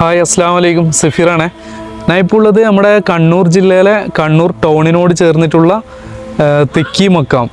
Hi അസ്സാം വലൈക്കും സഫീറാണ്. ഞാൻ ഇപ്പോൾ ഉള്ളത് നമ്മുടെ കണ്ണൂർ ജില്ലയിലെ കണ്ണൂർ ടൗണിനോട് ചേർന്നിട്ടുള്ള തെക്കി മക്കാം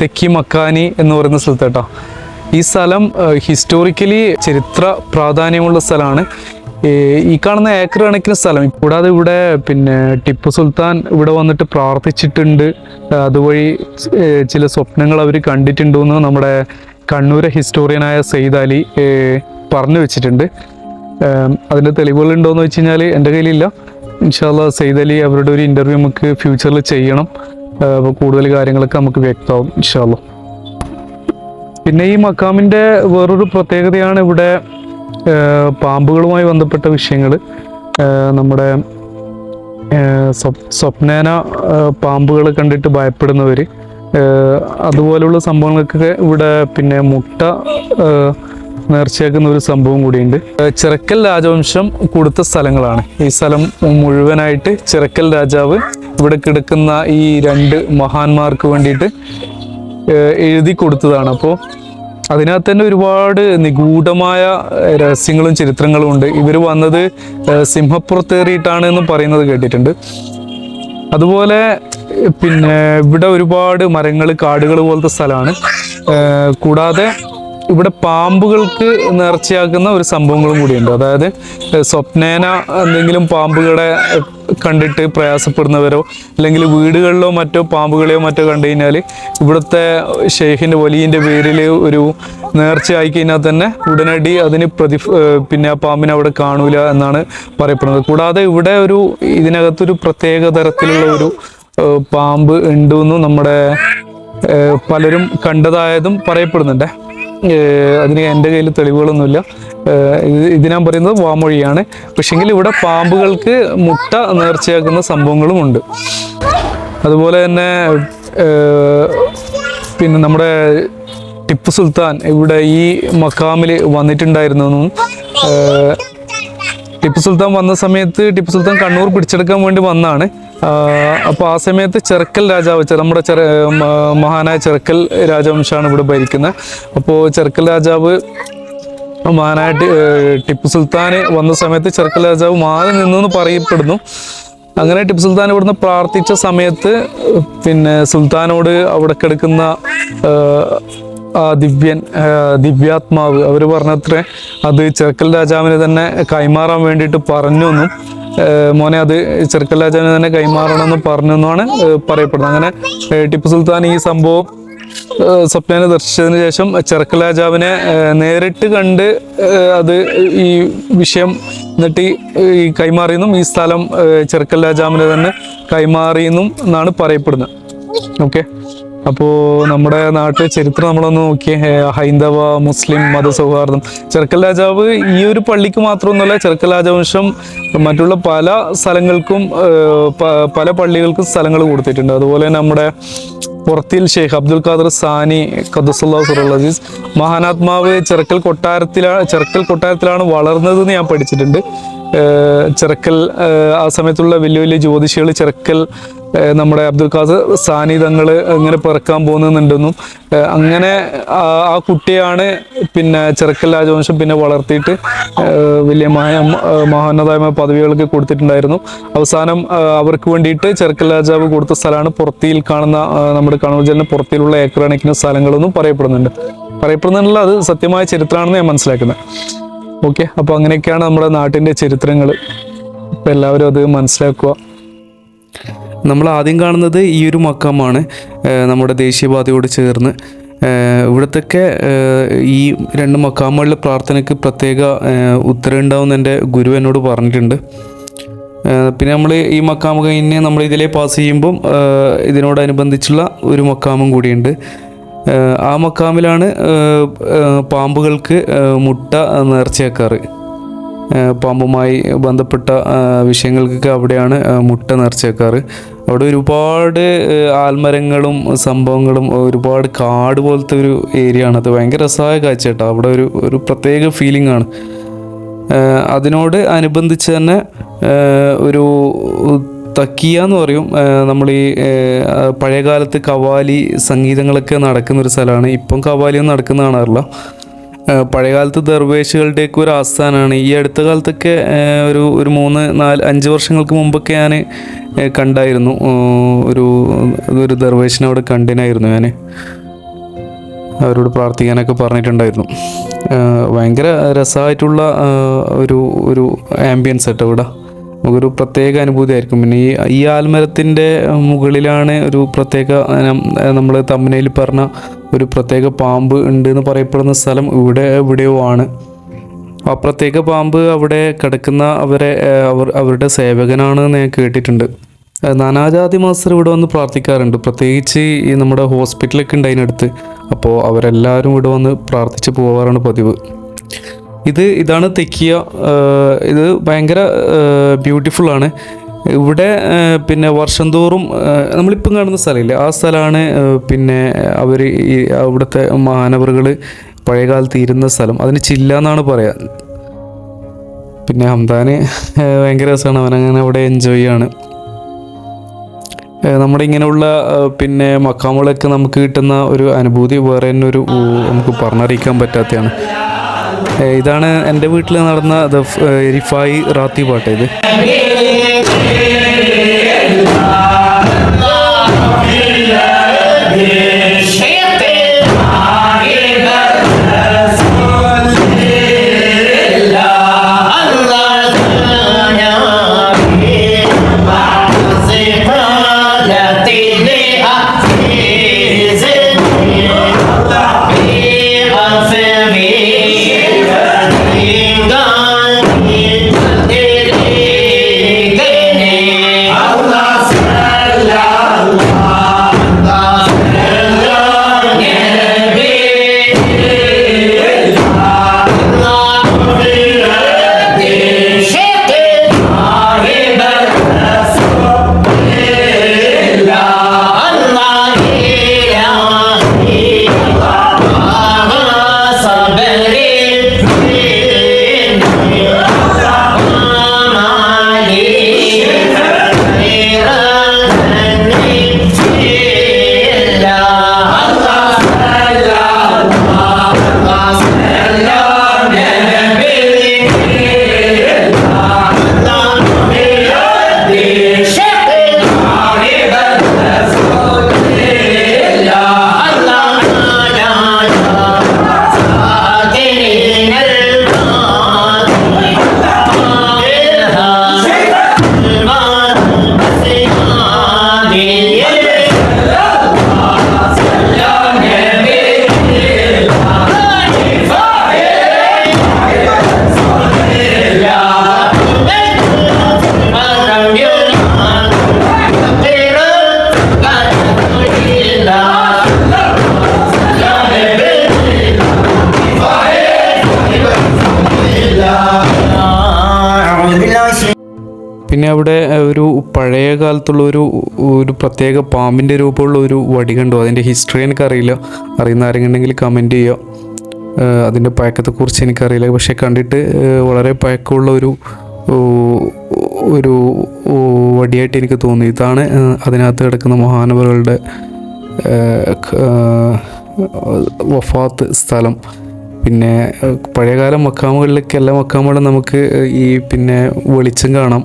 തെക്കി മക്കാനി എന്ന് പറയുന്ന സ്ഥലത്ത് കേട്ടോ. ഈ സ്ഥലം ഹിസ്റ്റോറിക്കലി ചരിത്ര പ്രാധാന്യമുള്ള സ്ഥലമാണ്. ഈ കാണുന്ന ഏക്കർ കണക്കിന് സ്ഥലം. കൂടാതെ ഇവിടെ പിന്നെ ടിപ്പു സുൽത്താൻ ഇവിടെ വന്നിട്ട് പ്രാർത്ഥിച്ചിട്ടുണ്ട്. അതുവഴി ചില സ്വപ്നങ്ങൾ അവർ കണ്ടിട്ടുണ്ടെന്ന് നമ്മുടെ കണ്ണൂരെ ഹിസ്റ്റോറിയനായ സെയ്ദ് അലി പറഞ്ഞു വെച്ചിട്ടുണ്ട്. അതിന്റെ തെളിവുകൾ ഉണ്ടോയെന്ന് വെച്ച് കഴിഞ്ഞാൽ എന്റെ കയ്യിലില്ല. ഇൻഷാല്ല സെയ്ദ് അലി അവരുടെ ഒരു ഇന്റർവ്യൂ നമുക്ക് ഫ്യൂച്ചറിൽ ചെയ്യണം. അപ്പോൾ കൂടുതൽ കാര്യങ്ങളൊക്കെ നമുക്ക് വ്യക്തമാവും ഇൻഷാല്ല പിന്നെ ഈ മക്കാമിന്റെ വേറൊരു പ്രത്യേകതയാണ് ഇവിടെ പാമ്പുകളുമായി ബന്ധപ്പെട്ട വിഷയങ്ങൾ നമ്മുടെ സ്വപ്നേന പാമ്പുകൾ കണ്ടിട്ട് ഭയപ്പെടുന്നവർ അതുപോലുള്ള സംഭവങ്ങൾക്കൊക്കെ ഇവിടെ പിന്നെ മുട്ട നേർച്ചയാക്കുന്ന ഒരു സംഭവം കൂടിയുണ്ട്. ചിറക്കൽ രാജവംശം കൊടുത്ത സ്ഥലങ്ങളാണ്. ഈ സ്ഥലം മുഴുവനായിട്ട് ചിറക്കൽ രാജാവ് ഇവിടെ കിടക്കുന്ന ഈ രണ്ട് മഹാന്മാർക്ക് വേണ്ടിയിട്ട് എഴുതി കൊടുത്തതാണ്. അപ്പോൾ അതിനകത്ത് തന്നെ ഒരുപാട് നിഗൂഢമായ രഹസ്യങ്ങളും ചരിത്രങ്ങളും ഉണ്ട്. ഇവർ വന്നത് സിംഹപ്പുറത്തേറിയിട്ടാണ് എന്ന് പറയുന്നത് കേട്ടിട്ടുണ്ട്. അതുപോലെ പിന്നെ ഇവിടെ ഒരുപാട് മരങ്ങൾ കാടുകൾ പോലത്തെ സ്ഥലമാണ്. കൂടാതെ ഇവിടെ പാമ്പുകൾക്ക് നേർച്ചയാക്കുന്ന ഒരു സംഭവങ്ങളും കൂടിയുണ്ട്. അതായത് സ്വപ്നേന എന്തെങ്കിലും പാമ്പുകളെ കണ്ടിട്ട് പ്രയാസപ്പെടുന്നവരോ അല്ലെങ്കിൽ വീടുകളിലോ മറ്റോ പാമ്പുകളെയോ മറ്റോ കണ്ടു കഴിഞ്ഞാൽ ഇവിടുത്തെ ഷെയ്ഖിന്റെ വലിയന്റെ പേരിൽ ഒരു നേർച്ച ആയി കഴിഞ്ഞാൽ തന്നെ ഉടനടി അതിന് പ്രതി പിന്നെ ആ പാമ്പിനെ അവിടെ കാണൂല എന്നാണ് പറയപ്പെടുന്നത്. കൂടാതെ ഇവിടെ ഒരു ഇതിനകത്തൊരു പ്രത്യേക തരത്തിലുള്ള ഒരു പാമ്പ് ഉണ്ടെന്നും നമ്മുടെ പലരും കണ്ടതായതും പറയപ്പെടുന്നുണ്ട്. അതിന് എന്റെ കയ്യിൽ തെളിവുകളൊന്നുമില്ല. ഇത് ഞാൻ പറയുന്നത് വാമൊഴിയാണ്. പക്ഷെങ്കിൽ ഇവിടെ പാമ്പുകൾക്ക് മുട്ട നേർച്ചയാക്കുന്ന സംഭവങ്ങളും ഉണ്ട് അതുപോലെ തന്നെ പിന്നെ നമ്മുടെ ടിപ്പു സുൽത്താൻ ഇവിടെ ഈ മക്കാമിൽ വന്നിട്ടുണ്ടായിരുന്നെന്നും ടിപ്പു സുൽത്താൻ വന്ന സമയത്ത് ടിപ്പു സുൽത്താൻ കണ്ണൂർ പിടിച്ചെടുക്കാൻ വേണ്ടി വന്നാണ്. അപ്പോൾ ആ സമയത്ത് ചെറുക്കൽ രാജാവ് നമ്മുടെ ചെറ മഹാനായ ചെറുക്കൽ രാജവംശമാണ് ഇവിടെ ഭരിക്കുന്നത്. അപ്പോൾ ചെറുക്കൽ രാജാവ് മഹാനായ ടിപ്പു സുൽത്താന് വന്ന സമയത്ത് ചെറുക്കൽ രാജാവ് മാറി നിന്നു എന്ന് പറയപ്പെടുന്നു. അങ്ങനെ ടിപ്പു സുൽത്താൻ ഇവിടുന്ന് പ്രാർത്ഥിച്ച സമയത്ത് പിന്നെ സുൽത്താനോട് അവിടെ കിടക്കുന്ന ആ ദിവ്യൻ ദിവ്യാത്മാവ് അവർ പറഞ്ഞത്രേ അത് ചെറുക്കൽ രാജാവിനെ തന്നെ കൈമാറാൻ വേണ്ടിയിട്ട് പറഞ്ഞു എന്നും മോനെ അത് ചെറുക്കൽ രാജാവിന് തന്നെ കൈമാറണമെന്ന് പറഞ്ഞെന്നാണ് പറയപ്പെടുന്നത്. അങ്ങനെ ടിപ്പു സുൽത്താൻ ഈ സംഭവം സ്വപ്നനെ ദർശിച്ചതിന് ശേഷം ചെറുക്കലാജാവിനെ നേരിട്ട് കണ്ട് അത് ഈ വിഷയം എന്നിട്ട് ഈ- കൈമാറിയെന്നും ഈ സ്ഥലം ചെറുക്കൽ തന്നെ കൈമാറിയെന്നും എന്നാണ് പറയപ്പെടുന്നത്. ഓക്കെ? അപ്പോൾ നമ്മുടെ നാട്ടിലെ ചരിത്രം നമ്മളൊന്ന് നോക്കിയേ. ഹൈന്ദവ മുസ്ലിം മതസൗഹാർദ്ദം. ചെറുക്കൽ രാജാവ് ഈ ഒരു പള്ളിക്ക് മാത്രമൊന്നുമല്ല ചെറുക്കൽ രാജവംശം മറ്റുള്ള പല സ്ഥലങ്ങൾക്കും പല പള്ളികൾക്കും സ്ഥലങ്ങൾ കൊടുത്തിട്ടുണ്ട്. അതുപോലെ നമ്മുടെ പുറത്തിൽ ഷെയ്ഖ് അബ്ദുൽ ഖാദർ സാനി ഖദ്സുല്ലാ സുറുള്ളസീസ് മഹാനാത്മാവ് ചെറുക്കൽ കൊട്ടാരത്തിലാണ് ചെറുക്കൽ കൊട്ടാരത്തിലാണ് വളർന്നതെന്ന് ഞാൻ പഠിച്ചിട്ടുണ്ട്. ചെറുക്കൽ ആ സമയത്തുള്ള വലിയ വലിയ ജ്യോതിഷികൾ ചെറുക്കൽ നമ്മുടെ അബ്ദുൽ ഖാദർ സാനി തങ്ങൾ ഇങ്ങനെ പിറക്കാൻ പോകുന്നുണ്ടെന്നും അങ്ങനെ ആ കുട്ടിയാണ് പിന്നെ ചെറുക്കൽ രാജവംശം പിന്നെ വളർത്തിയിട്ട് വലിയ മഹ മഹോന്നതമായ പദവികളൊക്കെ കൊടുത്തിട്ടുണ്ടായിരുന്നു. അവസാനം അവർക്ക് വേണ്ടിയിട്ട് ചെറുക്കൽ രാജാവ് കൊടുത്ത സ്ഥലമാണ് പുറത്തിയിൽ കാണുന്ന നമ്മുടെ കണ്ണൂർ ജില്ലയുടെ പുറത്തിലുള്ള ഏക്കർ കണക്കിന് സ്ഥലങ്ങളെന്നും പറയപ്പെടുന്നുണ്ട്. പറയപ്പെടുന്നുള്ള അത് സത്യമായ ചരിത്രമാണെന്ന് ഞാൻ മനസ്സിലാക്കുന്നത്. ഓക്കെ അപ്പോൾ അങ്ങനെയൊക്കെയാണ് നമ്മുടെ നാട്ടിന്റെ ചരിത്രങ്ങൾ അപ്പോൾ എല്ലാവരും അത് മനസ്സിലാക്കുക. നമ്മൾ ആദ്യം കാണുന്നത് ഈ ഒരു മക്കമാണ് നമ്മുടെ ദേശീയപാതയോട് ചേർന്ന്. ഇവിടത്തൊക്കെ ഈ രണ്ട് മക്കാമുകളിലെ പ്രാർത്ഥനയ്ക്ക് പ്രത്യേക ഏഹ് ഉത്തരം ഉണ്ടാവുമെന്ന് എന്റെ ഗുരു എന്നോട് പറഞ്ഞിട്ടുണ്ട്. പിന്നെ നമ്മൾ ഈ മക്കാമ് കഴിഞ്ഞ് നമ്മൾ ഇതിലേ പാസ് ചെയ്യുമ്പം ഇതിനോടനുബന്ധിച്ചുള്ള ഒരു മക്കാമും കൂടിയുണ്ട്. ആ മക്കാമിലാണ് പാമ്പുകൾക്ക് മുട്ട നേർച്ചയാക്കാറ്. പാമ്പുമായി ബന്ധപ്പെട്ട വിഷയങ്ങൾക്കൊക്കെ അവിടെയാണ് മുട്ട നേർച്ചയാക്കാറ്. അവിടെ ഒരുപാട് ആൽമരങ്ങളും സംഭവങ്ങളും ഒരുപാട് കാട് പോലത്തെ ഒരു ഏരിയ ആണ് അത് ഭയങ്കര രസമായ കാഴ്ച കേട്ടോ അവിടെ ഒരു ഒരു പ്രത്യേക ഫീലിംഗ് ആണ് അതിനോട് അനുബന്ധിച്ച് തന്നെ ഒരു തക്കിയ എന്ന് പറയും നമ്മൾ ഈ പഴയകാലത്ത് കവാലി സംഗീതങ്ങളൊക്കെ നടക്കുന്ന ഒരു സ്ഥലമാണ്. ഇപ്പം കവാലിയൊന്നും നടക്കുന്ന കാണാറില്ല. പഴയകാലത്ത് ദർവേശുകളുടെയൊക്കെ ഒരു ആസ്ഥാനമാണ്. ഈ അടുത്ത കാലത്തൊക്കെ ഒരു ഒരു മൂന്ന് നാല് അഞ്ച് വർഷങ്ങൾക്ക് മുമ്പൊക്കെ ഞാൻ കണ്ടായിരുന്നു. ഒരു ഒരു ദർവേശിനവിടെ കണ്ടിനായിരുന്നു ഞാൻ അവരോട് പ്രാർത്ഥിക്കാനൊക്കെ പറഞ്ഞിട്ടുണ്ടായിരുന്നു. ഭയങ്കര രസമായിട്ടുള്ള ഒരു ഒരു ആംബിയൻസ് കേട്ടോ ഇവിടെ. നമുക്കൊരു പ്രത്യേക അനുഭൂതിയായിരിക്കും. പിന്നെ ഈ ഈ ആൽമരത്തിന്റെ മുകളിലാണ് ഒരു പ്രത്യേക നമ്മൾ തമ്മനയിൽ പറഞ്ഞ ഒരു പ്രത്യേക പാമ്പ് ഉണ്ട് എന്ന് പറയപ്പെടുന്ന സ്ഥലം ഇവിടെ എവിടെയോ ആണ്. ആ പ്രത്യേക പാമ്പ് അവിടെ കിടക്കുന്ന അവരെ അവർ അവരുടെ സേവകനാണ് എന്ന് ഞാൻ കേട്ടിട്ടുണ്ട്. നാനാജാതി മാസ്റ്റർ ഇവിടെ വന്ന് പ്രാർത്ഥിക്കാറുണ്ട്. പ്രത്യേകിച്ച് ഈ നമ്മുടെ ഹോസ്പിറ്റലൊക്കെ ഉണ്ട് അതിനടുത്ത് അപ്പോൾ അവരെല്ലാവരും ഇവിടെ വന്ന് പ്രാർത്ഥിച്ച് പോകാറാണ് പതിവ്. ഇത് ഇതാണ് തെക്കിയ ഇത് ഭയങ്കര ആണ്. ഇവിടെ പിന്നെ വർഷം തോറും നമ്മളിപ്പം കാണുന്ന സ്ഥലമില്ല? ആ സ്ഥലമാണ് പിന്നെ അവർ ഈ അവിടുത്തെ മഹാനവറുകൾ പഴയകാലത്ത് ഇരുന്ന സ്ഥലം. അതിന് ചില്ല എന്നാണ് പറയാ. പിന്നെ ഹംദാന് ഭയങ്കര രസമാണ്. അവനങ്ങനെ അവിടെ എൻജോയ് ചെയ്യാണ് നമ്മുടെ ഇങ്ങനെയുള്ള പിന്നെ മക്കാമുകളൊക്കെ നമുക്ക് കിട്ടുന്ന ഒരു അനുഭൂതി വേറെ തന്നെ ഒരു നമുക്ക് പറഞ്ഞറിയിക്കാൻ പറ്റാത്തതാണ്. ഇതാണ് എന്റെ വീട്ടിൽ നടന്ന റിഫായി റാത്തി പാട്ട് ഇത്. പിന്നെ അവിടെ ഒരു പഴയ കാലത്തുള്ള ഒരു ഒരു പ്രത്യേക പാമ്പിന്റെ രൂപമുള്ള ഒരു വടി കണ്ടു. അതിന്റെ ഹിസ്റ്ററി എനിക്കറിയില്ല. അറിയുന്ന ആരെങ്കിലും കമന്റ് ചെയ്യുക. അതിന്റെ പഴക്കത്തെക്കുറിച്ച് എനിക്കറിയില്ല. പക്ഷേ കണ്ടിട്ട് വളരെ പഴക്കമുള്ള ഒരു ഒരു വടിയായിട്ട് എനിക്ക് തോന്നി. ഇതാണ് അതിനകത്ത് കിടക്കുന്ന മഹാനവറുകളുടെ വഫാത്ത് സ്ഥലം. പിന്നെ പഴയകാല മക്കാമുകളിലേക്ക് എല്ലാ മക്കാമുകളും നമുക്ക് ഈ പിന്നെ വെളിച്ചം കാണാം.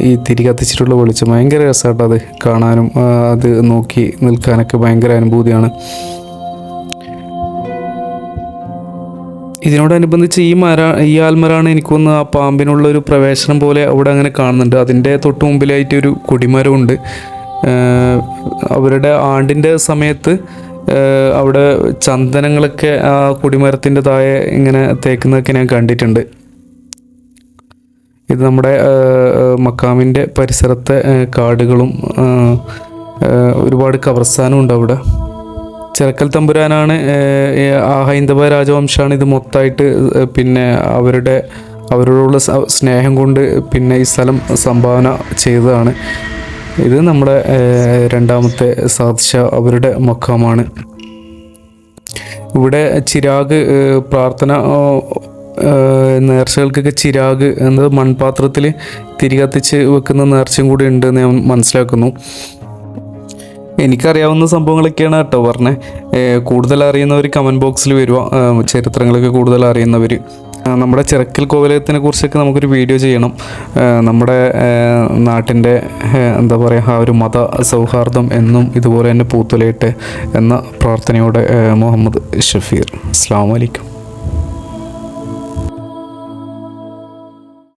ഈ തിരി കത്തിച്ചിട്ടുള്ള വെളിച്ചം ഭയങ്കര രസമായിട്ട് അത് കാണാനും അത് നോക്കി നിൽക്കാനൊക്കെ ഭയങ്കര അനുഭൂതിയാണ്. ഇതിനോടനുബന്ധിച്ച് ഈ മര ഈ ആൽമരാണ് എനിക്കൊന്ന് ആ പാമ്പിനുള്ള ഒരു പ്രവേശനം പോലെ അവിടെ അങ്ങനെ കാണുന്നുണ്ട്. അതിന്റെ തൊട്ട് മുമ്പിലായിട്ട് ഒരു കൊടിമരമുണ്ട്. അവരുടെ ആണ്ടിന്റെ സമയത്ത് അവിടെ ചന്ദനങ്ങളൊക്കെ ആ കൊടിമരത്തിന്റെ താഴെ ഇങ്ങനെ തേക്കുന്നതൊക്കെ ഞാൻ കണ്ടിട്ടുണ്ട്. ഇത് നമ്മുടെ മക്കാമിന്റെ പരിസരത്തെ കാടുകളും ഒരുപാട് കബർസ്ഥാനും ഉണ്ട് അവിടെ. ചിറക്കൽ തമ്പുരാനാണ് ആ ഹൈന്ദവ രാജവംശമാണ് ഇത് മൊത്തമായിട്ട് പിന്നെ അവരുടെ അവരോടുള്ള സ്നേഹം കൊണ്ട് പിന്നെ ഈ സ്ഥലം സംഭാവന ചെയ്തതാണ്. ഇത് നമ്മുടെ രണ്ടാമത്തെ സാധിച്ച അവരുടെ മക്കാമാണ്. ഇവിടെ ചിരാഗ് പ്രാർത്ഥന നേർച്ചകൾക്കൊക്കെ ചിരാഗ് എന്നത് മൺപാത്രത്തിൽ തിരി കത്തിച്ച് വെക്കുന്ന നേർച്ചയും കൂടി ഉണ്ട് എന്ന് ഞാൻ മനസ്സിലാക്കുന്നു. എനിക്കറിയാവുന്ന സംഭവങ്ങളൊക്കെയാണ് കേട്ടോ പറഞ്ഞത് കൂടുതൽ അറിയുന്നവർ കമന്റ് ബോക്സിൽ വരുക ചരിത്രങ്ങളൊക്കെ കൂടുതൽ അറിയുന്നവർ നമ്മുടെ ചിറക്കൽ കോവിലയത്തിനെ കുറിച്ചൊക്കെ നമുക്കൊരു വീഡിയോ ചെയ്യണം. നമ്മുടെ നാട്ടിന്റെ എന്താ പറയുക ആ ഒരു മത സൗഹാർദ്ദം എന്നും ഇതുപോലെ തന്നെ പൂത്തുലയിട്ട് എന്ന പ്രാർത്ഥനയോടെ മുഹമ്മദ് ഷഫീർ. അസ്സാം വലൈക്കും